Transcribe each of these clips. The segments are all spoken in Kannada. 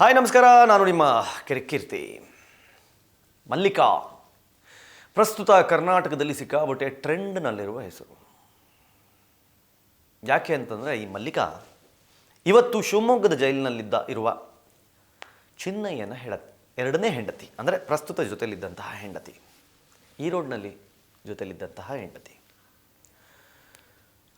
ಹಾಯ್, ನಮಸ್ಕಾರ. ನಾನು ನಿಮ್ಮ ಕಿರಿಕೀರ್ತಿ ಮಲ್ಲಿಕಾ. ಪ್ರಸ್ತುತ ಕರ್ನಾಟಕದಲ್ಲಿ ಸಿಕ್ಕಾಬಟ್ಟೆ ಟ್ರೆಂಡ್ನಲ್ಲಿರುವ ಹೆಸರು. ಯಾಕೆ ಅಂತಂದರೆ, ಈ ಮಲ್ಲಿಕಾ ಇವತ್ತು ಶಿವಮೊಗ್ಗದ ಜೈಲಿನಲ್ಲಿದ್ದ ಇರುವ ಚಿನ್ನಯ್ಯನ ಹೆಂಡತಿ, ಎರಡನೇ ಹೆಂಡತಿ, ಅಂದರೆ ಪ್ರಸ್ತುತ ಜೊತೆಯಲ್ಲಿದ್ದಂತಹ ಹೆಂಡತಿ, ಈ ರೋಡ್ನಲ್ಲಿ ಹೆಂಡತಿ.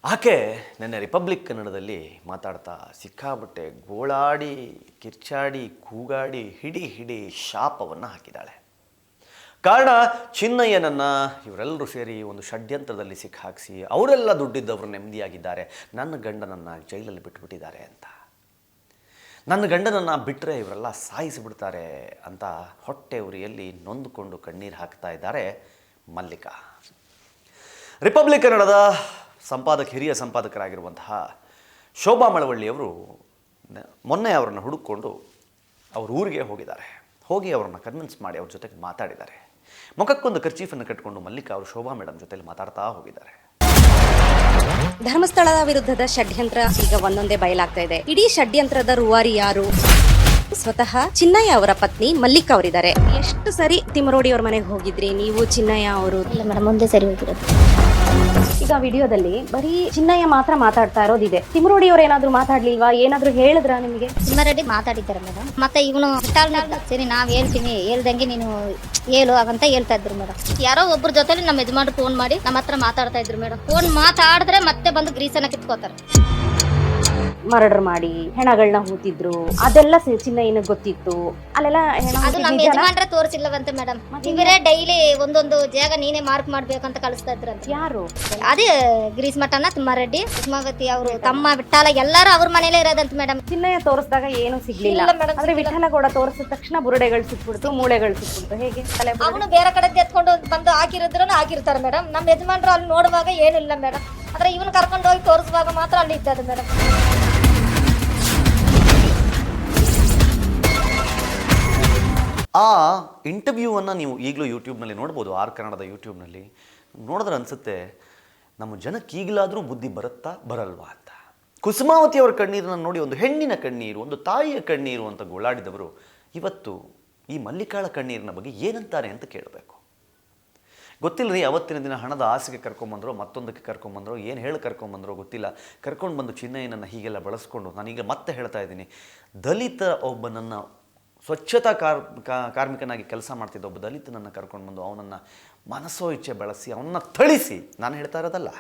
ಆಕೆ ನನ್ನ ರಿಪಬ್ಲಿಕ್ ಕನ್ನಡದಲ್ಲಿ ಮಾತಾಡ್ತಾ ಸಿಕ್ಕಾಬಟ್ಟೆ ಗೋಳಾಡಿ, ಕಿರ್ಚಾಡಿ, ಕೂಗಾಡಿ, ಹಿಡಿ ಹಿಡಿ ಶಾಪವನ್ನು ಹಾಕಿದ್ದಾಳೆ. ಕಾರಣ ಚಿನ್ನಯ್ಯನನ್ನು ಇವರೆಲ್ಲರೂ ಸೇರಿ ಒಂದು ಷಡ್ಯಂತ್ರದಲ್ಲಿ ಸಿಕ್ಕಾಕ್ಸಿ ಅವರೆಲ್ಲ ದುಡ್ಡಿದ್ದವರು ನೆಮ್ಮದಿಯಾಗಿದ್ದಾರೆ. ನನ್ನ ಗಂಡನನ್ನು ಜೈಲಲ್ಲಿ ಬಿಟ್ಬಿಟ್ಟಿದ್ದಾರೆ ಅಂತ. ನನ್ನ ಗಂಡನನ್ನು ಬಿಟ್ಟರೆ ಇವರೆಲ್ಲ ಸಾಯಿಸಿಬಿಡ್ತಾರೆ ಅಂತ ಹೊಟ್ಟೆ ಉರಿಯಲ್ಲಿ ನೊಂದುಕೊಂಡು ಕಣ್ಣೀರು ಹಾಕ್ತಾ ಇದ್ದಾರೆ ಮಲ್ಲಿಕಾ. ರಿಪಬ್ಲಿಕ್ ಕನ್ನಡದ ಸಂಪಾದಕ ಹಿರಿಯ ಸಂಪಾದಕರಾಗಿರುವಂತಹ ಶೋಭಾ ಮಳವಳ್ಳಿಯವರು ಮೊನ್ನೆ ಅವರನ್ನು ಹುಡುಕೊಂಡು ಅವ್ರ ಊರಿಗೆ ಹೋಗಿದ್ದಾರೆ. ಹೋಗಿ ಅವರನ್ನು ಕನ್ವಿನ್ಸ್ ಮಾಡಿ ಅವ್ರ ಜೊತೆಗೆ ಮಾತಾಡಿದ್ದಾರೆ. ಮುಖಕ್ಕೊಂದು ಕರ್ಚೀಫನ್ನು ಕಟ್ಟಿಕೊಂಡು ಮಲ್ಲಿಕಾ ಅವರು ಶೋಭಾ ಮೇಡಮ್ ಜೊತೆಲಿ ಮಾತಾಡ್ತಾ ಹೋಗಿದ್ದಾರೆ. ಧರ್ಮಸ್ಥಳದ ವಿರುದ್ಧದ ಷಡ್ಯಂತ್ರ ಈಗ ಒಂದೊಂದೇ ಬಯಲಾಗ್ತಾ ಇದೆ. ಇಡೀ ಷಡ್ಯಂತ್ರದ ರೂವಾರಿ ಯಾರು? ಸ್ವತಃ ಚಿನ್ನಯ್ಯ ಅವರ ಪತ್ನಿ ಮಲ್ಲಿಕ್ ಅವರಿದ್ದಾರೆ. ಎಷ್ಟು ಸರಿ ತಿಮರೋಡಿ ಅವ್ರ ಮನೆಗೆ ಹೋಗಿದ್ರಿ? ನೀವು ಚಿನ್ನಯ್ಯ ಅವರು? ಇಲ್ಲ ಮೇಡಮ್ ಮುಂದೆ ಸರಿ ಹೋಗಿರೋದು. ಈಗ ವಿಡಿಯೋದಲ್ಲಿ ಬರೀ ಚಿನ್ನಯ್ಯ ಮಾತ್ರ ಮಾತಾಡ್ತಾ ಇರೋದಿದೆ. ತಿಮರೋಡಿ ಅವ್ರು ಏನಾದ್ರು ಮಾತಾಡ್ಲಿಲ್ವಾ? ಏನಾದ್ರು ಹೇಳಿದ್ರಾ ನಿಮಗೆ? ತಿಮ್ಮರೆಡ್ಡಿ ಮಾತಾಡಿದ್ದಾರೆ ಮೇಡಮ್ ಮತ್ತೆ ಇವನು ಸರಿ, ನಾವ್ ಹೇಳ್ತೀನಿ. ಹೇಳ್ದಂಗೆ ನೀನು ಹೇಳು, ಹಾಗಂತ ಹೇಳ್ತಾ ಇದ್ರು ಮೇಡಮ್ ಯಾರೋ ಒಬ್ಬರ ಜೊತೆಲಿ ನಮ್ಮ ಯಜಮಾರು ಫೋನ್ ಮಾಡಿ ನಮ್ಮ ಹತ್ರ ಮಾತಾಡ್ತಾ ಇದ್ರು ಮೇಡಮ್ ಫೋನ್ ಮಾತಾಡಿದ್ರೆ ಮತ್ತೆ ಬಂದು ಗ್ರೀಸನ್ನ ಕಿತ್ಕೋತಾರೆ. ಮರ್ಡರ್ ಮಾಡಿ ಹೆಣಗಳನ್ನ ಹೂತಿದ್ರು ಅದೆಲ್ಲ ಚಿನ್ನ ಚಿನ್ನಯ್ಯನಿಗೆ ಗೊತ್ತಿತ್ತು? ಅಲ್ಲೆಲ್ಲ ಹೆಣ ಅದು ನಮ್ಮ ನಿಜಾನಾ? ಯಜಮಾನ್ರೆ ತೋರಿಸಿಲ್ಲವಂತೆ ಮೇಡಮ್ ಇವರೇ ಡೈಲಿ ಒಂದೊಂದು ಜಾಗ ನೀನೇ ಮಾರ್ಕ್ ಮಾಡ್ಬೇಕಂತ ಕಳಿಸ್ತಾ ಇದ್ರಂತೆ ಯಾರು? ಅದೇ ಗ್ರೀಸ್ ಮಠನ ತಿಮ್ಮಾರೆಡ್ಡಿ ಸುಮಾವತಿ ಅವರು ತಮ್ಮ ಬಿಟ್ಟಾಲ ಎಲ್ಲರೂ ಅವ್ರ ಮನೇಲೆ ಇರೋದಂತ ಮೇಡಮ್ ಚಿನ್ನ ತೋರಿಸಿದಾಗ ಏನು ಸಿಗ್ಲಿಲ್ಲ. ಅಂದ್ರೆ madam, ಆದ್ರೆ ಕೂಡ ತೋರಿಸಿದ ತಕ್ಷಣ ಬುರುಡೆಗಳು ಸಿಕ್ಬಿಡ್ತು ಮೂಳೆಗಳು ಸಿಕ್ಬಿಡ್ತು. ಹೇಗೆ? ತಲೆ ಬುರುಡೆ? ಅವನು ಬೇರೆ ಕಡೆ ಎತ್ಕೊಂಡು ಬಂದು ಹಾಕಿರಿದ್ರು ಹಾಕಿರ್ತಾರೆ ಮೇಡಮ್ ನಮ್ಮ ಯಜಮಾನ್ರು ಅಲ್ಲಿ ನೋಡುವಾಗ ಏನಿಲ್ಲ ಮೇಡಮ್ ಆದ್ರೆ ಇವನು ಕರ್ಕೊಂಡು ಹೋಗಿ ತೋರಿಸುವಾಗ ಮಾತ್ರ ಅಲ್ಲಿ ಇದ್ದದ್ದು ಮೇಡಮ್ ಆ ಇಂಟರ್ವ್ಯೂವನ್ನು ನೀವು ಈಗಲೂ ಯೂಟ್ಯೂಬ್ನಲ್ಲಿ ನೋಡ್ಬೋದು, ಆರ್ ಕನ್ನಡದ ಯೂಟ್ಯೂಬ್ನಲ್ಲಿ ನೋಡಿದ್ರೆ ಅನಿಸುತ್ತೆ, ನಮ್ಮ ಜನಕ್ಕೆ ಈಗಲಾದರೂ ಬುದ್ಧಿ ಬರುತ್ತಾ ಬರಲ್ವಾ ಅಂತ. ಕುಸುಮಾವತಿಯವರ ಕಣ್ಣೀರನ್ನು ನೋಡಿ ಒಂದು ಹೆಣ್ಣಿನ ಕಣ್ಣೀರು, ಒಂದು ತಾಯಿಯ ಕಣ್ಣೀರು ಅಂತ ಗೋಳಾಡಿದವರು ಇವತ್ತು ಈ ಮಲ್ಲಿಕಾಳ ಕಣ್ಣೀರಿನ ಬಗ್ಗೆ ಏನಂತಾರೆ ಅಂತ ಕೇಳಬೇಕು. ಗೊತ್ತಿಲ್ಲ ರೀ ಅವತ್ತಿನ ದಿನ ಹಣದ ಆಸೆಗೆ ಕರ್ಕೊಂಬಂದರೋ, ಮತ್ತೊಂದಕ್ಕೆ ಕರ್ಕೊಂಬಂದರೋ, ಏನು ಹೇಳಿ ಕರ್ಕೊಂಬಂದರೋ ಗೊತ್ತಿಲ್ಲ. ಕರ್ಕೊಂಡು ಬಂದು ಚಿನ್ನಯ್ಯನನ್ನು ಹೀಗೆಲ್ಲ ಬಳಸ್ಕೊಂಡು, ನಾನೀಗ ಮತ್ತೆ ಹೇಳ್ತಾ ಇದ್ದೀನಿ. ದಲಿತ ಒಬ್ಬನನ್ನು ಸ್ವಚ್ಛತಾ ಕಾರ್ ಕಾರ್ಮಿಕನಾಗಿ ಕೆಲಸ ಮಾಡ್ತಿದ್ದ ಒಬ್ಬ ದಲಿತನನ್ನು ಕರ್ಕೊಂಡು ಬಂದು ಅವನನ್ನು ಮನಸ್ಸೋ ಇಚ್ಛೆ ಬಳಸಿ, ಅವನನ್ನು ಥಳಿಸಿ, ನಾನು ಹೇಳ್ತಾ ಇರೋದಲ್ಲ.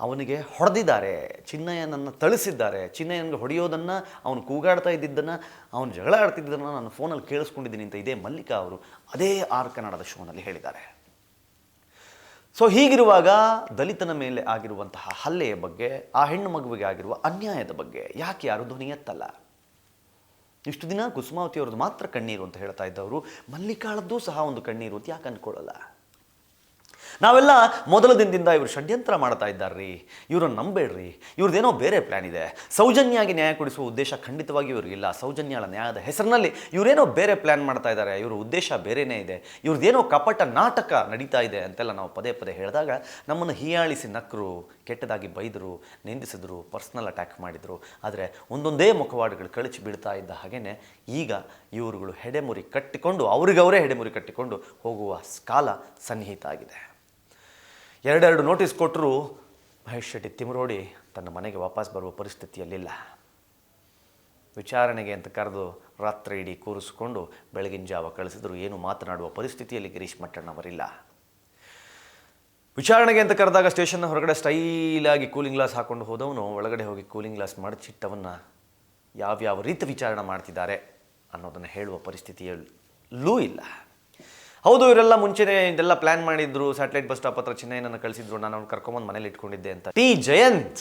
ಅವನಿಗೆ ಹೊಡೆದಿದ್ದಾರೆ, ಚಿನ್ನಯ್ಯನನ್ನು ಥಳಿಸಿದ್ದಾರೆ. ಚಿನ್ನಯ್ಯನಿಗೆ ಹೊಡೆಯೋದನ್ನು, ಅವನು ಕೂಗಾಡ್ತಾ ಇದ್ದಿದ್ದನ್ನು, ಅವನು ಜಗಳ ಆಡ್ತಿದ್ದನ್ನು ನಾನು ಫೋನಲ್ಲಿ ಕೇಳಿಸ್ಕೊಂಡಿದ್ದೀನಿ ಅಂತ ಇದೇ ಮಲ್ಲಿಕಾ ಅವರು ಅದೇ ಆರ್ ಕನ್ನಡದ ಶೋನಲ್ಲಿ ಹೇಳಿದ್ದಾರೆ. ಸೊ ಹೀಗಿರುವಾಗ ದಲಿತನ ಮೇಲೆ ಆಗಿರುವಂತಹ ಹಲ್ಲೆಯ ಬಗ್ಗೆ, ಆ ಹೆಣ್ಣು ಮಗುವಿಗೆ ಆಗಿರುವ ಅನ್ಯಾಯದ ಬಗ್ಗೆ ಯಾಕೆ ಯಾರು ಧ್ವನಿ ಎತ್ತಲ್ಲ? ಇಷ್ಟು ದಿನ ಕುಸುಮಾವತಿ ಅವ್ರದ್ದು ಮಾತ್ರ ಕಣ್ಣೀರು ಅಂತ ಹೇಳ್ತಾ ಇದ್ದವರು. ಮಲ್ಲಿಕಾಳದ್ದು ಸಹ ಒಂದು ಕಣ್ಣೀರು ಅಂತ ಯಾಕೆ ಅನ್ಕೊಳ್ಳಲ್ಲ ನಾವೆಲ್ಲ ಮೊದಲ ದಿನದಿಂದ ಇವರು ಷಡ್ಯಂತ್ರ ಮಾಡ್ತಾ ಇದ್ದಾರ್ರಿ. ಇವ್ರನ್ನ ನಂಬೇಡ್ರಿ ಇವ್ರದ್ದೇನೋ ಬೇರೆ ಪ್ಲ್ಯಾನ್ ಇದೆ. ಸೌಜನ್ಯಾಗಿ ನ್ಯಾಯ ಕೊಡಿಸುವ ಉದ್ದೇಶ ಖಂಡಿತವಾಗಿ ಇವ್ರಿಗಿಲ್ಲ ಸೌಜನ್ಯಾಳ ನ್ಯಾಯದ ಹೆಸರಿನಲ್ಲಿ ಇವರೇನೋ ಬೇರೆ ಪ್ಲ್ಯಾನ್ ಮಾಡ್ತಾ ಇದ್ದಾರೆ. ಇವ್ರ ಉದ್ದೇಶ ಬೇರೆನೇ ಇದೆ. ಇವ್ರದ್ದೇನೋ ಕಪಟ ನಾಟಕ ನಡೀತಾ ಇದೆ ಅಂತೆಲ್ಲ ನಾವು ಪದೇ ಪದೇ ಹೇಳಿದಾಗ ನಮ್ಮನ್ನು ಹೀಯಾಳಿಸಿ ನಕ್ಕರು ಕೆಟ್ಟದಾಗಿ ಬೈದರು, ನಿಂದಿಸಿದ್ರು ಪರ್ಸ್ನಲ್ ಅಟ್ಯಾಕ್ ಮಾಡಿದರು. ಆದರೆ ಒಂದೊಂದೇ ಮುಖವಾಡಗಳು ಕಳಚಿ ಬೀಳ್ತಾ ಇದ್ದ ಹಾಗೇ ಈಗ ಇವರುಗಳು ಹೆಡೆಮುರಿ ಕಟ್ಟಿಕೊಂಡು ಅವ್ರಿಗವರೇ ಹೆಡೆಮುರಿ ಕಟ್ಟಿಕೊಂಡು ಹೋಗುವ ಕಾಲ ಸನ್ನಿಹಿತ ಆಗಿದೆ. ಎರಡೆರಡು ನೋಟಿಸ್ ಕೊಟ್ಟರು ಮಹೇಶ್ ಶೆಟ್ಟಿ ತಿಮರೋಡಿ ತನ್ನ ಮನೆಗೆ ವಾಪಸ್ ಬರುವ ಪರಿಸ್ಥಿತಿಯಲ್ಲಿಲ್ಲ. ವಿಚಾರಣೆಗೆ ಅಂತ ಕರೆದು ರಾತ್ರಿ ಇಡೀ ಕೂರಿಸಿಕೊಂಡು ಬೆಳಗಿನ ಜಾವ ಕಳಿಸಿದ್ರು. ಏನು ಮಾತನಾಡುವ ಪರಿಸ್ಥಿತಿಯಲ್ಲಿ ಗಿರೀಶ್ ಮಟ್ಟಣ್ಣವರಿಲ್ಲ. ವಿಚಾರಣೆಗೆ ಅಂತ ಕರೆದಾಗ ಸ್ಟೇಷನ್ನ ಹೊರಗಡೆ ಸ್ಟೈಲಾಗಿ ಕೂಲಿಂಗ್ ಗ್ಲಾಸ್ ಹಾಕೊಂಡು ಹೋದವನು ಒಳಗಡೆ ಹೋಗಿ ಕೂಲಿಂಗ್ ಗ್ಲಾಸ್ ಮಡಚಿಟ್ಟವನ್ನು ಯಾವ್ಯಾವ ರೀತಿ ವಿಚಾರಣೆ ಮಾಡ್ತಿದ್ದಾರೆ ಅನ್ನೋದನ್ನು ಹೇಳುವ ಪರಿಸ್ಥಿತಿಯಲ್ಲೂ ಇಲ್ಲ. ಹೌದು, ಇವರೆಲ್ಲ ಮುಂಚೆನೇ ಇದೆಲ್ಲ ಪ್ಲಾನ್ ಮಾಡಿದ್ರು. ಸ್ಯಾಟಲೈಟ್ ಬಸ್ ಸ್ಟಾಪ್ ಹತ್ರ ಚಿನ್ನಯ್ಯನನ್ನು ಕಳಿಸಿದ್ರು. ನಾನು ಅವ್ನು ಕರ್ಕೊಂಬಂದು ಮನೇಲಿ ಇಟ್ಕೊಂಡಿದ್ದೆ ಅಂತ. ಟಿ ಜಯಂತ್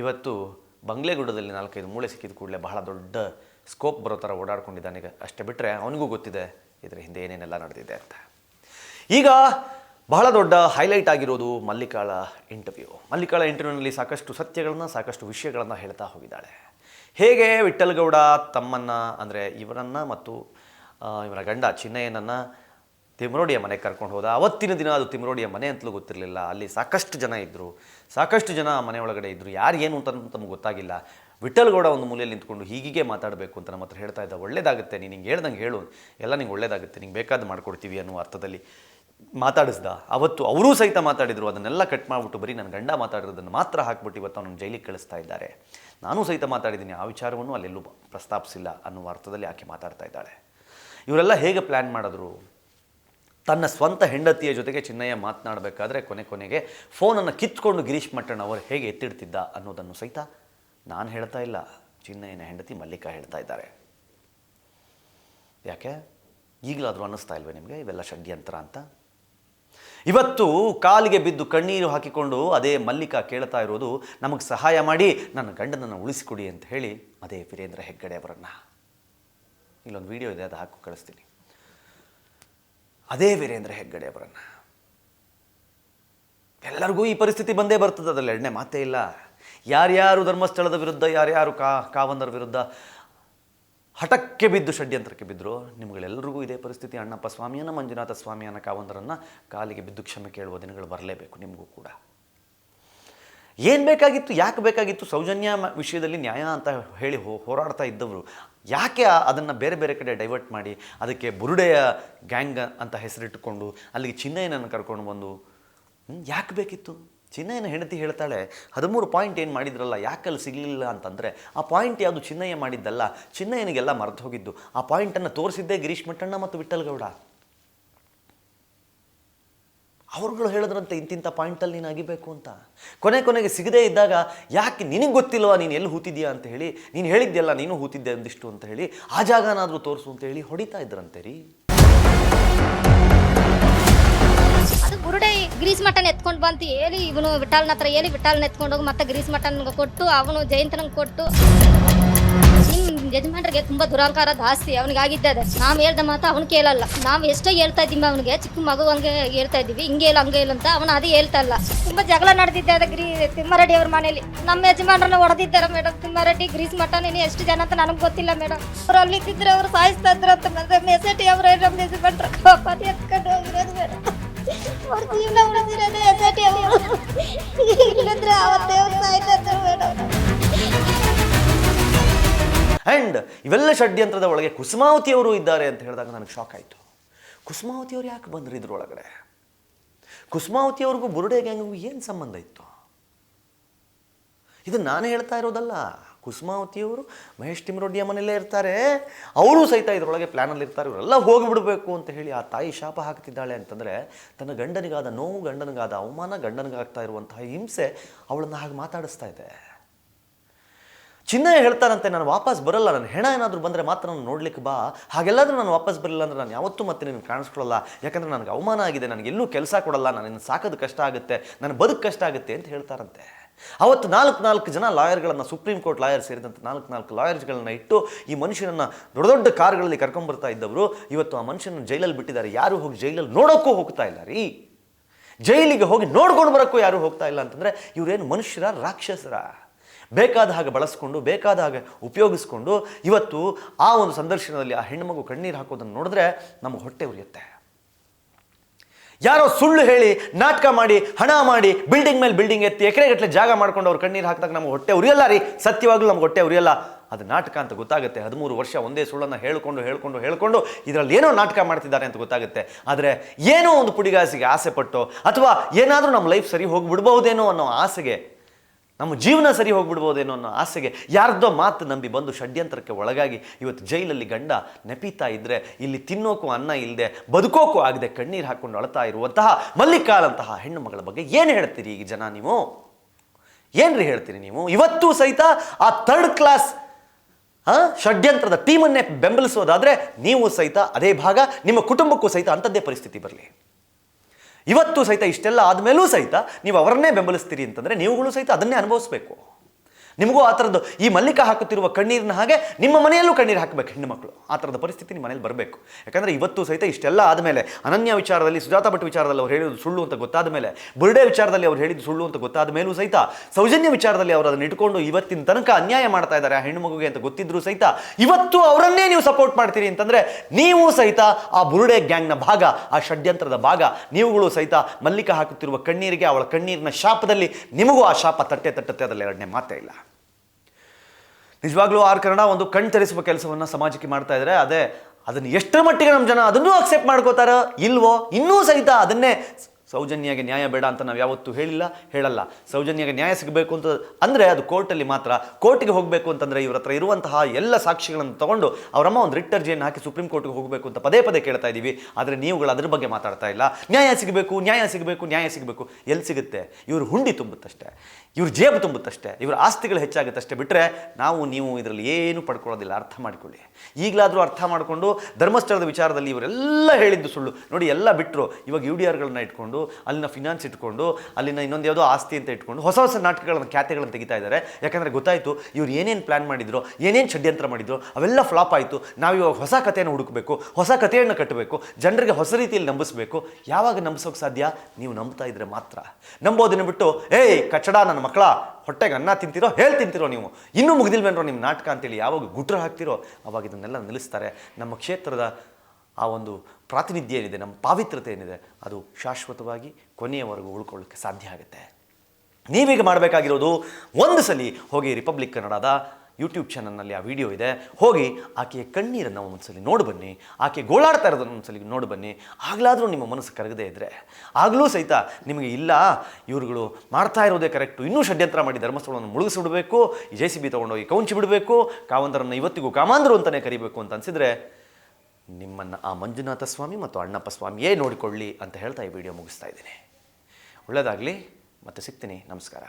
ಇವತ್ತು ಬಂಗ್ಲೆಗುಡದಲ್ಲಿ ನಾಲ್ಕೈದು ಮೂಳೆ ಸಿಕ್ಕಿದ ಕೂಡಲೇ ಬಹಳ ದೊಡ್ಡ ಸ್ಕೋಪ್ ಬರೋ ಥರ ಓಡಾಡ್ಕೊಂಡಿದ್ದಾನೆ. ಈಗ ಅಷ್ಟೇ ಬಿಟ್ಟರೆ ಅವನಿಗೂ ಗೊತ್ತಿದೆ ಇದರ ಹಿಂದೆ ಏನೇನೆಲ್ಲ ನಡೆದಿದೆ ಅಂತ. ಈಗ ಬಹಳ ದೊಡ್ಡ ಹೈಲೈಟ್ ಆಗಿರೋದು ಮಲ್ಲಿಕಾಳ ಇಂಟರ್ವ್ಯೂ ಮಲ್ಲಿಕಾಳ ಇಂಟರ್ವ್ಯೂನಲ್ಲಿ ಸಾಕಷ್ಟು ಸತ್ಯಗಳನ್ನು, ಸಾಕಷ್ಟು ವಿಷಯಗಳನ್ನು ಹೇಳ್ತಾ ಹೋಗಿದ್ದಾಳೆ. ಹೇಗೆ ವಿಠಲ್ಗೌಡ ತಮ್ಮನ್ನು, ಅಂದರೆ ಇವರನ್ನು ಮತ್ತು ಆ, ಇವರ ಗಂಡ ಚಿನ್ನಯ್ಯನನ್ನು ತಿಮ್ರೋಡಿಯ ಮನೆಗೆ ಕರ್ಕೊಂಡು ಹೋದ. ಅವತ್ತಿನ ದಿನ ಅದು ತಿಮ್ರೋಡಿಯ ಮನೆ ಅಂತಲೂ ಗೊತ್ತಿರಲಿಲ್ಲ. ಅಲ್ಲಿ ಸಾಕಷ್ಟು ಜನ ಇದ್ದರು ಸಾಕಷ್ಟು ಜನ ಮನೆ ಒಳಗಡೆ ಇದ್ದರು ಯಾರು ಏನು ಅಂತ ನಮಗೆ ಗೊತ್ತಾಗಿಲ್ಲ. ವಿಠಲ್ಗೌಡ ಒಂದು ಮೂಲೆಯಲ್ಲಿ ನಿಂತ್ಕೊಂಡು ಹೀಗೀಗೆ ಮಾತಾಡಬೇಕು ಅಂತ ನಮ್ಮ ಹತ್ರ ಹೇಳ್ತಾ ಇದ್ದ. ಒಳ್ಳೇದಾಗುತ್ತೆ ನೀನು ಹಿಂಗೆ ಹೇಳ್ದಂಗೆ ಹೇಳು ಎಲ್ಲ ನಿಂಗೆ ಒಳ್ಳೇದಾಗುತ್ತೆ ನಿಂಗೆ ಬೇಕಾದ ಮಾಡ್ಕೊಡ್ತೀವಿ ಅನ್ನೋ ಅರ್ಥದಲ್ಲಿ ಮಾತಾಡಿಸ್ದ. ಅವತ್ತು ಅವರೂ ಸಹಿತ ಮಾತಾಡಿದರು. ಅದನ್ನೆಲ್ಲ ಕಟ್ ಮಾಡಿಬಿಟ್ಟು ಬರೀ ನನ್ನ ಗಂಡ ಮಾತಾಡಿರೋದನ್ನು ಮಾತ್ರ ಹಾಕ್ಬಿಟ್ಟು ಇವತ್ತು ಅವನನ್ನು ಜೈಲಿಗೆ ಕಳಿಸ್ತಾ ಇದ್ದಾರೆ. ನಾನು ಸಹಿತ ಮಾತಾಡಿದ್ದೀನಿ. ಆ ವಿಚಾರವನ್ನು ಅಲ್ಲೆಲ್ಲೂ ಪ್ರಸ್ತಾಪಿಸಿಲ್ಲ ಅನ್ನುವ ಅರ್ಥದಲ್ಲಿ ಆಕೆ ಮಾತಾಡ್ತಾ ಇದ್ದಾಳೆ. ಇವರೆಲ್ಲ ಹೇಗೆ ಪ್ಲ್ಯಾನ್ ಮಾಡಿದ್ರು? ತನ್ನ ಸ್ವಂತ ಹೆಂಡತಿಯ ಜೊತೆಗೆ ಚಿನ್ನಯ್ಯ ಮಾತನಾಡಬೇಕಾದ್ರೆ ಕೊನೆ ಕೊನೆಗೆ ಫೋನನ್ನು ಕಿತ್ಕೊಂಡು ಗಿರೀಶ್ ಮಟ್ಟಣ್ಣ ಅವರು ಹೇಗೆ ಎತ್ತಿಡ್ತಿದ್ದ ಅನ್ನೋದನ್ನು ಸಹಿತ ನಾನು ಹೇಳ್ತಾ ಇಲ್ಲ. ಚಿನ್ನಯ್ಯನ ಹೆಂಡತಿ ಮಲ್ಲಿಕಾ ಹೇಳ್ತಾ ಇದ್ದಾರೆ. ಯಾಕೆ? ಈಗಲಾದರೂ ಅನ್ನಿಸ್ತಾ ಇಲ್ವೇ ನಿಮಗೆ? ಇವೆಲ್ಲ ಷಡ್ಯಂತ್ರ ಅಂತ? ಇವತ್ತು ಕಾಲಿಗೆ ಬಿದ್ದು ಕಣ್ಣೀರು ಹಾಕಿಕೊಂಡು ಅದೇ ಮಲ್ಲಿಕಾ ಕೇಳ್ತಾ ಇರೋದು, ನಮಗೆ ಸಹಾಯ ಮಾಡಿ ನನ್ನ ಗಂಡನನ್ನು ಉಳಿಸಿಕೊಡಿ ಅಂತ ಹೇಳಿ ಅದೇ ವೀರೇಂದ್ರ ಹೆಗ್ಗಡೆ ಅವರನ್ನು. ಇಲ್ಲೊಂದು ವಿಡಿಯೋ ಇದೆ, ಅದು ಹಾಕು, ಕಳಿಸ್ತೀನಿ. ಅದೇ ವೀರೇಂದ್ರ ಹೆಗ್ಗಡೆ ಅವರನ್ನು. ಎಲ್ಲರಿಗೂ ಈ ಪರಿಸ್ಥಿತಿ ಬಂದೇ ಬರ್ತದೆ, ಅದರಲ್ಲಿ ಎಣ್ಣೆ ಮಾತೇ ಇಲ್ಲ. ಯಾರ್ಯಾರು ಧರ್ಮಸ್ಥಳದ ವಿರುದ್ಧ, ಯಾರ್ಯಾರು ಕಾ, ಕಾವಂದರ ವಿರುದ್ಧ ಹಠಕ್ಕೆ ಬಿದ್ದು, ಷಡ್ಯಂತ್ರಕ್ಕೆ ಬಿದ್ದರು ನಿಮ್ಗಳೆಲ್ಲರಿಗೂ ಇದೇ ಪರಿಸ್ಥಿತಿ, ಅಣ್ಣಪ್ಪ ಸ್ವಾಮಿಯನ್ನು, ಮಂಜುನಾಥ ಸ್ವಾಮಿಯನ್ನು, ಕಾವಂದರನ್ನು ಕಾಲಿಗೆ ಬಿದ್ದು ಕ್ಷಮೆ ಕೇಳುವ ದಿನಗಳು ಬರಲೇಬೇಕು ನಿಮಗೂ ಕೂಡ. ಏನು ಬೇಕಾಗಿತ್ತು, ಯಾಕೆ ಬೇಕಾಗಿತ್ತು, ಸೌಜನ್ಯ ವಿಷಯದಲ್ಲಿ ನ್ಯಾಯ ಅಂತ ಹೇಳಿ ಹೋರಾಡ್ತಾ ಇದ್ದವರು, ಯಾಕೆ ಅದನ್ನು ಬೇರೆ ಬೇರೆ ಕಡೆ ಡೈವರ್ಟ್ ಮಾಡಿ, ಅದಕ್ಕೆ ಬುರುಡೆಯ ಗ್ಯಾಂಗ್ ಅಂತ ಹೆಸರಿಟ್ಟುಕೊಂಡು, ಅಲ್ಲಿಗೆ ಚಿನ್ನಯ್ಯನನ್ನು ಕರ್ಕೊಂಡು ಬಂದು ಯಾಕೆ ಬೇಕಿತ್ತು? ಚಿನ್ನಯ್ಯನ ಹೆಂಡತಿ ಹೇಳ್ತಾಳೆ, ಹದಿಮೂರು ಪಾಯಿಂಟ್ ಏನು ಮಾಡಿದ್ರಲ್ಲ, ಯಾಕಲ್ಲಿ ಸಿಗಲಿಲ್ಲ ಅಂತಂದರೆ, ಆ ಪಾಯಿಂಟ್ ಯಾವುದು ಚಿನ್ನಯ್ಯ ಮಾಡಿದ್ದಲ್ಲ ಚಿನ್ನಯ್ಯನಿಗೆಲ್ಲ ಮರೆತು ಹೋಗಿದ್ದು, ಆ ಪಾಯಿಂಟನ್ನು ತೋರಿಸಿದ್ದೇ ಗಿರೀಶ್ ಮಟ್ಟಣ್ಣ ಮತ್ತು ವಿಠಲ್ಗೌಡ ಅವ್ರುಗಳು ಹೇಳಿದ್ರಂತೆ ಇಂತಿಂಥ ಪಾಯಿಂಟಲ್ಲಿ ನೀನು ಅಗಿಬೇಕು ಅಂತ. ಕೊನೆ ಕೊನೆಗೆ ಸಿಗದೇ ಇದ್ದಾಗ, ಯಾಕೆ ನಿನಗೆ ಗೊತ್ತಿಲ್ವಾ, ನೀನು ಎಲ್ಲಿ ಹೂತಿದ್ಯಾ ಅಂತ ಹೇಳಿ, ನೀನು ಹೇಳಿದ್ದೆಲ್ಲ ನೀನು ಹೂತಿದ್ದೆ ಒಂದಿಷ್ಟು ಅಂತ ಹೇಳಿ, ಆ ಜಾಗನಾದರೂ ತೋರಿಸು ಅಂತ ಹೇಳಿ ಹೊಡಿತಾ ಇದ್ರಂತೆ ರೀ. ಅದು ಬುರುಡೆ ಗ್ರೀಸ್ ಮಟನ್ ಎತ್ಕೊಂಡು ಬಂತು ಹೇಳಿ ಇವನು ವಿಠಾಲ್ನ ಹತ್ರ ಹೇಳಿ ವಿಠಾಲ್ನ ಎತ್ಕೊಂಡು ಹೋಗಿ ಮತ್ತೆ ಗ್ರೀಸ್ ಮಟನ್ ಕೊಟ್ಟು, ಅವನು ಜಯಂತನಿಗೆ ಕೊಟ್ಟು. ನಿಮ್ ಯಜಮಾನ್ರಿಗೆ ತುಂಬಾ ದುರಂಕಾರ ಜಾಸ್ತಿ ಅವನಿಗೆ ಆಗಿದ್ದದೆ ನಾವು ಹೇಳ್ದ ಮಾತು ಅವನು ಕೇಳಲ್ಲ. ನಾವು ಎಷ್ಟೋ ಹೇಳ್ತಾ ಇದ್ದೀವಿ ಅವನಿಗೆ, ಚಿಕ್ಕ ಮಗು ಹಂಗೆ ಹೇಳ್ತಾ ಇದ್ದೀವಿ, ಹಿಂಗೆ ಇಲ್ಲ, ಹಂಗೆ ಇಲ್ಲ ಅಂತ ಅವನು ಅದೇ ಹೇಳ್ತಾ ಇಲ್ಲ. ತುಂಬಾ ಜಗಳ ನಡೆದಿದ್ದೆ ಅದ ಗ್ರೀ ತಿಮ್ಮಾರೆಡ್ಡಿ ಅವ್ರ ಮನೇಲಿ. ನಮ್ಮ ಯಜಮಾನ್ರನ್ನ ಹೊಡೆದಿದ್ದಾರೆ ಮೇಡಮ್ ತಿಮ್ಮಾರೆಡ್ಡಿ, ಗ್ರೀಸ್ ಮಠ ನೀನು ಎಷ್ಟು ಜನ ಅಂತ ನನಗೆ ಗೊತ್ತಿಲ್ಲ ಮೇಡಮ್ ಅವ್ರು ಅಲ್ಲಿ ಇದ್ರೆ ಅವ್ರು ಸಾಯಿಸ್ತಾ ಇದ್ರು ಅಂತ ಮೆಸೇಜ್ ಅವ್ರ ನಮ್ಮ ಯಜಮಾನ್ರ. ಆ್ಯಂಡ್ ಇವೆಲ್ಲ ಷಡ್ಯಂತ್ರದ ಒಳಗೆ ಕುಸುಮಾವತಿಯವರು ಇದ್ದಾರೆ ಅಂತ ಹೇಳಿದಾಗ ನನಗೆ ಶಾಕ್ ಆಯಿತು. ಕುಸುಮಾವತಿಯವರು ಯಾಕೆ ಬಂದ್ರು ಇದ್ರೊಳಗಡೆ? ಕುಸುಮಾವತಿಯವ್ರಿಗೂ ಬುರುಡೆ ಗ್ಯಾಂಗಿಗೂ ಏನು ಸಂಬಂಧ ಇತ್ತು? ಇದು ನಾನು ಹೇಳ್ತಾ ಇರೋದಲ್ಲ, ಕುಸುಮಾವತಿಯವರು ಮಹೇಶ್ ತಿಮ್ರೊಡ್ಡಿಯ ಮನೆಯಲ್ಲೇ ಇರ್ತಾರೆ, ಅವರು ಸಹಿತ ಇದರೊಳಗೆ ಪ್ಲ್ಯಾನಲ್ಲಿ ಇರ್ತಾರೆ, ಇವರೆಲ್ಲ ಹೋಗಿಬಿಡಬೇಕು ಅಂತ ಹೇಳಿ ಆ ತಾಯಿ ಶಾಪ ಹಾಕ್ತಿದ್ದಾಳೆ ಅಂತಂದರೆ ತನ್ನ ಗಂಡನಿಗಾದ, ನೋವು ಗಂಡನಿಗಾದ, ಅವಮಾನ ಗಂಡನಿಗಾಗ್ತಾ ಇರುವಂತಹ ಹಿಂಸೆ ಅವಳನ್ನು ಹಾಗೆ ಮಾತಾಡಿಸ್ತಾ ಇದೆ. ಚಿನ್ನಯ್ಯ ಹೇಳ್ತಾರಂತೆ ನಾನು ವಾಪಸ್ ಬರಲ್ಲ, ನನ್ನ ಹೆಣ ಏನಾದರೂ ಬಂದರೆ ಮಾತ್ರ ನಾನು ನೋಡ್ಲಿಕ್ಕೆ ಬಾ. ಹಾಗೆಲ್ಲಾದರೂ ನಾನು ವಾಪಸ್ ಬರಲಿಲ್ಲ ಅಂದರೆ ನಾನು ಯಾವತ್ತೂ ಮತ್ತೆ ನಿನ್ನ ಕಾಣಿಸ್ಕೊಳ್ಳಲ್ಲ ಯಾಕಂದರೆ ನನಗೆ ಅವಮಾನ ಆಗಿದೆ, ನನಗೆ ಎಲ್ಲೂ ಕೆಲಸ ಕೊಡಲ್ಲ, ನಾನು ಸಾಕೋದು ಕಷ್ಟ ಆಗುತ್ತೆ, ನನ್ನ ಬದುಕು ಕಷ್ಟ ಆಗುತ್ತೆ ಅಂತ ಹೇಳ್ತಾರಂತೆ. ಅವತ್ತು ನಾಲ್ಕು ನಾಲ್ಕು ಜನ ಲಾಯರ್ಗಳನ್ನು, ಸುಪ್ರೀಂ ಕೋರ್ಟ್ ಲಾಯರ್ ಸೇರಿದಂತೆ ನಾಲ್ಕು ನಾಲ್ಕು ಲಾಯರ್ಸ್ಗಳನ್ನ ಇಟ್ಟು ಈ ಮನುಷ್ಯನನ್ನು ದೊಡ್ಡ ದೊಡ್ಡ ಕಾರ್ಗಳಲ್ಲಿ ಕರ್ಕೊಂಬರ್ತಾ ಇದ್ದವರು, ಇವತ್ತು ಆ ಮನುಷ್ಯನ ಜೈಲಲ್ಲಿ ಬಿಟ್ಟಿದ್ದಾರೆ. ಯಾರು ಹೋಗಿ ಜೈಲಲ್ಲಿ ನೋಡೋಕ್ಕೂ ಹೋಗ್ತಾ ಇಲ್ಲ ರೀ. ಜೈಲಿಗೆ ಹೋಗಿ ನೋಡ್ಕೊಂಡು ಬರೋಕ್ಕೂ ಯಾರೂ ಹೋಗ್ತಾ ಇಲ್ಲ ಅಂತಂದರೆ ಇವರೇನು ಮನುಷ್ಯರ ರಾಕ್ಷಸರ? ಬೇಕಾದ ಹಾಗೆ ಬಳಸ್ಕೊಂಡು, ಬೇಕಾದ ಹಾಗೆ ಉಪಯೋಗಿಸ್ಕೊಂಡು ಇವತ್ತು ಆ ಒಂದು ಸಂದರ್ಶನದಲ್ಲಿ ಆ ಹೆಣ್ಣುಮಗು ಕಣ್ಣೀರು ಹಾಕೋದನ್ನು ನೋಡಿದ್ರೆ ನಮಗೆ ಹೊಟ್ಟೆ ಉರಿಯುತ್ತೆ. ಯಾರೋ ಸುಳ್ಳು ಹೇಳಿ ನಾಟಕ ಮಾಡಿ, ಹಣ ಮಾಡಿ ಬಿಲ್ಡಿಂಗ್ ಮೇಲೆ ಬಿಲ್ಡಿಂಗ್ ಎತ್ತಿ ಎಕರೆಗಟ್ಟಲೆ ಜಾಗ ಮಾಡ್ಕೊಂಡು ಅವ್ರು ಕಣ್ಣೀರು ಹಾಕಿದಾಗ ನಮ್ಗೆ ಹೊಟ್ಟೆ ಉರಿಯಲ್ಲ ರೀ? ಸತ್ಯವಾಗ್ಲೂ ನಮ್ಗೆ ಹೊಟ್ಟೆ ಉರಿಯಲ್ಲ. ಅದು ನಾಟಕ ಅಂತ ಗೊತ್ತಾಗುತ್ತೆ. ಹದಿಮೂರು ವರ್ಷ ಒಂದೇ ಸುಳ್ಳನ್ನು ಹೇಳ್ಕೊಂಡು ಹೇಳ್ಕೊಂಡು ಹೇಳ್ಕೊಂಡು ಇದರಲ್ಲಿ ಏನೋ ನಾಟಕ ಮಾಡ್ತಿದ್ದಾರೆ ಅಂತ ಗೊತ್ತಾಗುತ್ತೆ. ಆದರೆ ಏನೋ ಒಂದು ಪುಡಿಗಾಸಿಗೆ ಆಸೆ ಪಟ್ಟು ಅಥವಾ ಏನಾದರೂ ನಮ್ಮ ಲೈಫ್ ಸರಿ ಹೋಗಿಬಿಡ್ಬಹುದೇನೋ ಅನ್ನೋ ಆಸೆಗೆ ನಮ್ಮ ಜೀವನ ಸರಿ ಹೋಗ್ಬಿಡ್ಬೋದೇನೋ ಅನ್ನೋ ಆಸೆಗೆ ಯಾರ್ದೋ ಮಾತು ನಂಬಿ ಬಂದು ಷಡ್ಯಂತ್ರಕ್ಕೆ ಒಳಗಾಗಿ ಇವತ್ತು ಜೈಲಲ್ಲಿ ಗಂಡ ನೆಪೀತಾ ಇದ್ದರೆ ಇಲ್ಲಿ ತಿನ್ನೋಕ್ಕೂ ಅನ್ನ ಇಲ್ಲದೆ ಬದುಕೋಕ್ಕೂ ಆಗದೆ ಕಣ್ಣೀರು ಹಾಕ್ಕೊಂಡು ಅಳ್ತಾ ಇರುವಂತಹ ಮಲ್ಲಿಕಾಲಂತಹ ಹೆಣ್ಣು ಮಗಳ ಬಗ್ಗೆ ಏನು ಹೇಳ್ತೀರಿ ಈಗ ಜನ ನೀವು? ಏನ್ರಿ ಹೇಳ್ತೀರಿ ನೀವು? ಇವತ್ತೂ ಸಹಿತ ಆ ಥರ್ಡ್ ಕ್ಲಾಸ್ ಷಡ್ಯಂತ್ರದ ಟೀಮನ್ನೇ ಬೆಂಬಲಿಸೋದಾದರೆ ನೀವು ಸಹಿತ ಅದೇ ಭಾಗ, ನಿಮ್ಮ ಕುಟುಂಬಕ್ಕೂ ಸಹಿತ ಅಂಥದ್ದೇ ಪರಿಸ್ಥಿತಿ ಬರಲಿ. ಇವತ್ತು ಸಹಿತ ಇಷ್ಟೆಲ್ಲ ಆದಮೇಲೂ ಸಹಿತ ನೀವು ಅವರನ್ನೇ ಬೆಂಬಲಿಸ್ತೀರಿ ಅಂತಂದರೆ ನೀವುಗಳು ಸಹಿತ ಅದನ್ನೇ ಅನುಭವಿಸ್ಬೇಕು. ನಿಮಗೂ ಆ ಥರದ್ದು ಈ ಮಲ್ಲಿಕ ಹಾಕುತ್ತಿರುವ ಕಣ್ಣೀರಿನ ಹಾಗೆ ನಿಮ್ಮ ಮನೆಯಲ್ಲೂ ಕಣ್ಣೀರು ಹಾಕಬೇಕು ಹೆಣ್ಣು ಮಕ್ಕಳು ಆ ಥರದ ಪರಿಸ್ಥಿತಿ ನಿಮ್ಮ ಮನೇಲಿ ಬರಬೇಕು. ಯಾಕಂದರೆ ಇವತ್ತು ಸಹಿತ ಇಷ್ಟೆಲ್ಲ ಆದಮೇಲೆ ಅನನ್ಯ ವಿಚಾರದಲ್ಲಿ, ಸುಜಾತ ಭಟ್ ವಿಚಾರದಲ್ಲಿ ಅವ್ರು ಹೇಳಿದ್ದು ಸುಳ್ಳು ಅಂತ ಗೊತ್ತಾದ ಮೇಲೆ, ಬುರ್ಡೆ ವಿಚಾರದಲ್ಲಿ ಅವ್ರು ಹೇಳಿದ್ದು ಸುಳ್ಳು ಅಂತ ಗೊತ್ತಾದ ಮೇಲೂ ಸಹಿತ ಸೌಜನ್ಯ ವಿಚಾರದಲ್ಲಿ ಅವರು ಅದನ್ನು ಇಟ್ಕೊಂಡು ಇವತ್ತಿನ ತನಕ ಅನ್ಯಾಯ ಮಾಡ್ತಾ ಇದ್ದಾರೆ ಆ ಹೆಣ್ಣು ಮಗುಗೆ ಅಂತ ಗೊತ್ತಿದ್ರು ಸಹಿತ ಇವತ್ತು ಅವರನ್ನೇ ನೀವು ಸಪೋರ್ಟ್ ಮಾಡ್ತೀರಿ ಅಂತಂದರೆ ನೀವು ಸಹಿತ ಆ ಬುರುಡೆ ಗ್ಯಾಂಗ್ನ ಭಾಗ, ಆ ಷಡ್ಯಂತ್ರದ ಭಾಗ, ನೀವುಗಳು ಸಹಿತ ಮಲ್ಲಿಕ ಹಾಕುತ್ತಿರುವ ಕಣ್ಣೀರಿಗೆ ಅವಳ ಕಣ್ಣೀರಿನ ಶಾಪದಲ್ಲಿ ನಿಮಗೂ ಆ ಶಾಪ ತಟ್ಟೆ ತಟ್ಟತ್ತೆ, ಅದರಲ್ಲಿ ಎರಡನೇ ಮಾತೇ ಇಲ್ಲ. ನಿಜವಾಗ್ಲೂ ಆರ್ ಕನ್ನಡ ಒಂದು ಕಣ್ ತರಿಸುವ ಕೆಲಸವನ್ನು ಸಮಾಜಕ್ಕೆ ಮಾಡ್ತಾ ಇದ್ದಾರೆ ಅದೇ ಅದನ್ನು ಎಷ್ಟರ ಮಟ್ಟಿಗೆ ನಮ್ಮ ಜನ ಅದನ್ನೂ ಅಕ್ಸೆಪ್ಟ್ ಮಾಡ್ಕೋತಾರ ಇಲ್ವೋ ಇನ್ನೂ ಸಹಿತ ಅದನ್ನೇ ಸೌಜನ್ಯಗೆ ನ್ಯಾಯ ಬೇಡ ಅಂತ ನಾವು ಯಾವತ್ತೂ ಹೇಳಿಲ್ಲ, ಹೇಳಲ್ಲ. ಸೌಜನ್ಯಗೆ ನ್ಯಾಯ ಸಿಗಬೇಕು ಅಂತ ಅಂದರೆ ಅದು ಕೋರ್ಟಲ್ಲಿ ಮಾತ್ರ. ಕೋರ್ಟಿಗೆ ಹೋಗಬೇಕು ಅಂತಂದರೆ ಇವ್ರ ಹತ್ರ ಇರುವಂತಹ ಎಲ್ಲ ಸಾಕ್ಷಿಗಳನ್ನು ತಗೊಂಡು ಅವರಮ್ಮ ಒಂದು ರಿಟ್ ಅರ್ಜಿಯನ್ನು ಹಾಕಿ ಸುಪ್ರೀಂ ಕೋರ್ಟ್ಗೆ ಹೋಗಬೇಕು ಅಂತ ಪದೇ ಪದೇ ಕೇಳ್ತಾ ಇದ್ದೀವಿ ಆದರೆ ನೀವುಗಳು ಅದ್ರ ಬಗ್ಗೆ ಮಾತಾಡ್ತಾ ಇಲ್ಲ. ನ್ಯಾಯ ಸಿಗಬೇಕು ನ್ಯಾಯ ಸಿಗಬೇಕು ನ್ಯಾಯ ಸಿಗಬೇಕು. ಎಲ್ಲಿ ಸಿಗುತ್ತೆ? ಇವರು ಹುಂಡಿ ತುಂಬುತ್ತಷ್ಟೇ. ಇವ್ರ ಜೇಬು ತುಂಬುತ್ತಷ್ಟೇ, ಇವ್ರ ಆಸ್ತಿಗಳು ಹೆಚ್ಚಾಗುತ್ತಷ್ಟೇ ಬಿಟ್ಟರೆ ನಾವು, ನೀವು ಇದರಲ್ಲಿ ಏನು ಪಡ್ಕೊಳ್ಳೋದಿಲ್ಲ, ಅರ್ಥ ಮಾಡಿಕೊಳ್ಳಿ. ಈಗಲಾದರೂ ಅರ್ಥ ಮಾಡಿಕೊಂಡು ಧರ್ಮಸ್ಥಳದ ವಿಚಾರದಲ್ಲಿ ಇವರೆಲ್ಲ ಹೇಳಿದ್ದು ಸುಳ್ಳು. ನೋಡಿ, ಎಲ್ಲ ಬಿಟ್ಟರು ಇವಾಗ ಯು ಡಿ ಆರ್ಗಳನ್ನ ಇಟ್ಕೊಂಡು, ಅಲ್ಲಿನ ಫಿನಾನ್ಸ್ ಇಟ್ಕೊಂಡು, ಅಲ್ಲಿನ ಇನ್ನೊಂದು ಯಾವುದೋ ಆಸ್ತಿ ಅಂತ ಇಟ್ಕೊಂಡು ಹೊಸ ಹೊಸ ನಾಟಕಗಳನ್ನು ಖ್ಯಾತೆಗಳನ್ನು ತೆಗಿತಾ ಇದ್ದಾರೆ. ಯಾಕಂದರೆ ಗೊತ್ತಾಯಿತು, ಇವ್ರು ಏನೇನು ಪ್ಲ್ಯಾನ್ ಮಾಡಿದ್ರು, ಏನೇನು ಷಡ್ಯಂತ್ರ ಮಾಡಿದ್ರು, ಅವೆಲ್ಲ ಫ್ಲಾಪ್ ಆಯಿತು. ನಾವು ಇವಾಗ ಹೊಸ ಕಥೆಯನ್ನು ಹುಡುಕಬೇಕು, ಹೊಸ ಕಥೆಯನ್ನು ಕಟ್ಟಬೇಕು, ಜನರಿಗೆ ಹೊಸ ರೀತಿಯಲ್ಲಿ ನಂಬಿಸ್ಬೇಕು. ಯಾವಾಗ ನಂಬಿಸೋಕೆ ಸಾಧ್ಯ? ನೀವು ನಂಬ್ತಾ ಇದ್ರೆ ಮಾತ್ರ. ನಂಬೋದನ್ನು ಬಿಟ್ಟು, ಏಯ್, ಕಚ್ಚಡ, ನನ್ನ ಮಕ್ಕಳ ಹೊಟ್ಟೆಗೆ ಅನ್ನ ತಿಂತಿರೋ, ಹೇಳಿ ತಿಂತಿರೋ ನೀವು. ಇನ್ನೂ ಮುಗಿದಿಲ್ವೇನ್ರೋ ನಿಮ್ಮ ನಾಟಕ ಅಂತೇಳಿ ಯಾವಾಗ ಗುಟ್ರ ಹಾಕ್ತಿರೋ, ಅವಾಗ ಇದನ್ನೆಲ್ಲ ನಿಲ್ಲಿಸ್ತಾರೆ. ನಮ್ಮ ಕ್ಷೇತ್ರದ ಆ ಒಂದು ಪ್ರಾತಿನಿಧ್ಯ ಏನಿದೆ, ನಮ್ಮ ಪಾವಿತ್ರತೆ ಏನಿದೆ, ಅದು ಶಾಶ್ವತವಾಗಿ ಕೊನೆಯವರೆಗೂ ಉಳ್ಕೊಳ್ಳೋಕ್ಕೆ ಸಾಧ್ಯ ಆಗುತ್ತೆ. ನೀವೀಗ ಮಾಡಬೇಕಾಗಿರೋದು, ಒಂದು ಸಲ ಹೋಗಿ ರಿಪಬ್ಲಿಕ್ ಕನ್ನಡದ ಯೂಟ್ಯೂಬ್ ಚಾನಲ್ನಲ್ಲಿ ಆ ವಿಡಿಯೋ ಇದೆ. ಹೋಗಿ ಆಕೆಯ ಕಣ್ಣೀರನ್ನು ಒಂದ್ಸಲಿ ನೋಡಿ ಬನ್ನಿ. ಆಕೆ ಗೋಳಾಡ್ತಾ ಇರೋದನ್ನು ಒಂದ್ಸಲಿ ನೋಡಿ ಬನ್ನಿ. ಆಗಲಾದರೂ ನಿಮ್ಮ ಮನಸ್ಸು ಕರಗದೇ ಇದ್ದರೆ ಆಗಲೂ ಸಹಿತ ನಿಮಗೆ ಇಲ್ಲ, ಇವ್ರುಗಳು ಮಾಡ್ತಾ ಇರೋದೇ ಕರೆಕ್ಟು ಇನ್ನೂ ಷಡ್ಯಂತ್ರ ಮಾಡಿ ಧರ್ಮಸ್ಥಳವನ್ನು ಮುಳುಗಿಸಿಬಿಡಬೇಕು ಜೆ ಸಿ ಬಿ ತೊಗೊಂಡೋಗಿ ಕೌಂಚಿ ಬಿಡಬೇಕು ಕಾವಂತರನ್ನು ಇವತ್ತಿಗೂ ಕಾಮಾಂಧರು ಅಂತಲೇ ಕರಿಬೇಕು ಅಂತ ಅನಿಸಿದರೆ, ನಿಮ್ಮನ್ನು ಆ ಮಂಜುನಾಥ ಸ್ವಾಮಿ ಮತ್ತು ಅಣ್ಣಪ್ಪ ಸ್ವಾಮಿಯೇ ನೋಡಿಕೊಳ್ಳಿ ಅಂತ ಹೇಳ್ತಾ ಈ ವಿಡಿಯೋ ಮುಗಿಸ್ತಾ ಇದ್ದೀನಿ. ಒಳ್ಳೆಯದಾಗಲಿ ಮತ್ತೆ ಸಿಗ್ತೀನಿ. ನಮಸ್ಕಾರ.